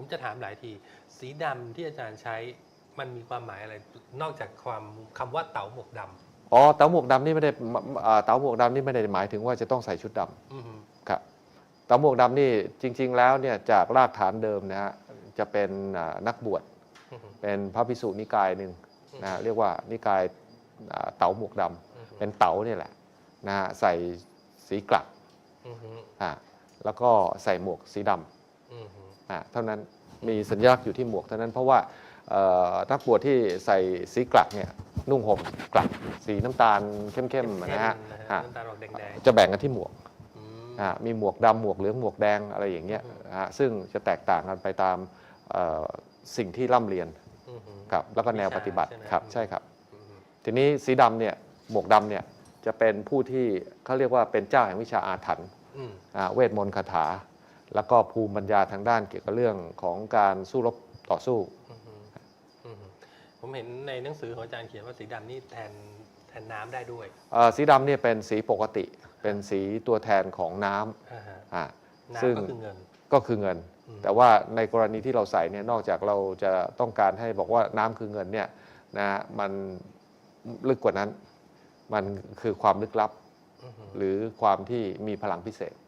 ผมจะถามหลายที สีดำที่อาจารย์ใช้มันมีความหมายอะไร นอกจากความคำว่าเต๋าหมวกดอ๋อเต๋าหมวกดำนี่ไม่ได้อ่าเต๋าหมวกดำนี่ไม่ได้หมายถึงว่าจะต้องใส่ชุดดำำอือฮึครับเต๋าหมวกดำนี่จริง ๆ แล้วเนี่ยจากรากฐานเดิมนะฮะจะเป็นอ่านักบวชอือฮึเป็นพระภิกษุนิกายหนึ่งนะฮะเรียกว่านิกายอ่าเต๋าหมวกดำอือฮึเป็นเต๋าเนี่ยแหละนะฮะใส่สีกลักอือฮึอ่าแล้วก็ใส่หมวกสีดำ อือฮึอ่า เท่านั้นมีสัญลักษณ์อยู่ที่หมวกเท่านั้นเพราะว่าเอ่อนักบวชที่ใส่สีกลักเนี่ยนุ่งห่มกลักสีน้ำตาลเข้มๆนะฮะนะฮะอ่าน้ำตาลออกแดงจะแบ่งกันที่หมวกๆอืมอ่ามีหมวกดำหมวกเหลืองหมวกแดงอะไรอย่างเงี้ยอืมนะฮะซึ่งจะแตกต่างกันไปตามเอ่อสิ่งที่ร่ำเรียนอือฮึครับแล้วก็แนวปฏิบัติวิชาครับใช่ใช่ไหมครับอือฮึทีนี้สีดำเนี่ยหมวกดำเนี่ยจะเป็นผู้ที่เขาเรียกว่าเป็นเจ้าแห่งวิชาอาถรรพ์อืมอ่าเวทมนต์คาถา แล้วก็ภูมิปัญญาทางด้านเกี่ยวกับเรื่องของการสู้รบต่อสู้อือฮึอือฮึผมเห็นในหนังสือของอาจารย์เขียนว่าสีดำนี่แทนแทนน้ำได้ด้วยเอ่อสีดำเนี่ยเป็นสีปกติ เป็นสีตัวแทนของน้อ่าฮะำอ่าซึ่งน้ำก็คือเงินก็คือเงินอืมแต่ว่าในกรณีที่เราใส่เนี่ยนอกจากเราจะต้องการให้บอกว่าน้ำคือเงินเนี่ยนะฮะมันลึกกว่านั้น มันคือความลึกลับอือฮึหรือความที่มีพลังพิเศษอืม